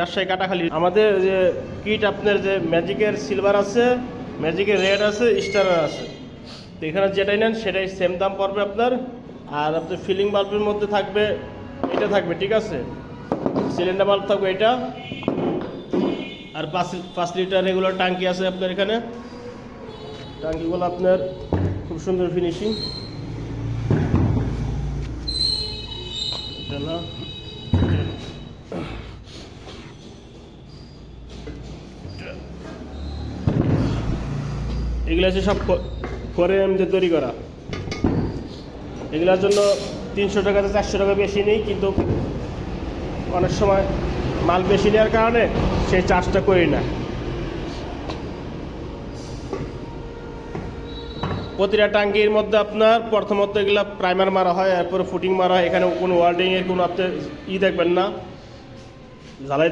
রাজশাহী কাটাখালী। আমাদের যে কিট আপনার যে ম্যাজিকের সিলভার আছে ম্যাজিকের রেড আছে স্টার আছে। তো এখানে যেটাই নেন, সেটাই সেম দাম পড়বে আপনার। আর আপনার ফিলিং বাল্বের মধ্যে থাকবে, এটা থাকবে, ঠিক আছে? সিলিন্ডার বাল্ব থাকবে এটা। আর পাঁচ পাঁচ লিটার রেগুলার টাঙ্কি আছে আপনার এখানে। টাঙ্কিগুলো আপনার খুব সুন্দর ফিনিশিং না। এগুলো হচ্ছে সব ফোরে এমদের তৈরি করা। এগুলোর জন্য তিনশো টাকাতে চারশো টাকা বেশি নেই, কিন্তু অনেক সময় মাল বেশি নেওয়ার কারণে সেই চার্জটা করি না। প্রতিটা টাঙ্কির মধ্যে আপনার প্রথমত এগুলো প্রাইমার মারা হয়, এরপরে ফুটিং মারা হয়। এখানে কোনো ওয়ার্ডিংয়ের কোনো আপনার ই দেখবেন না।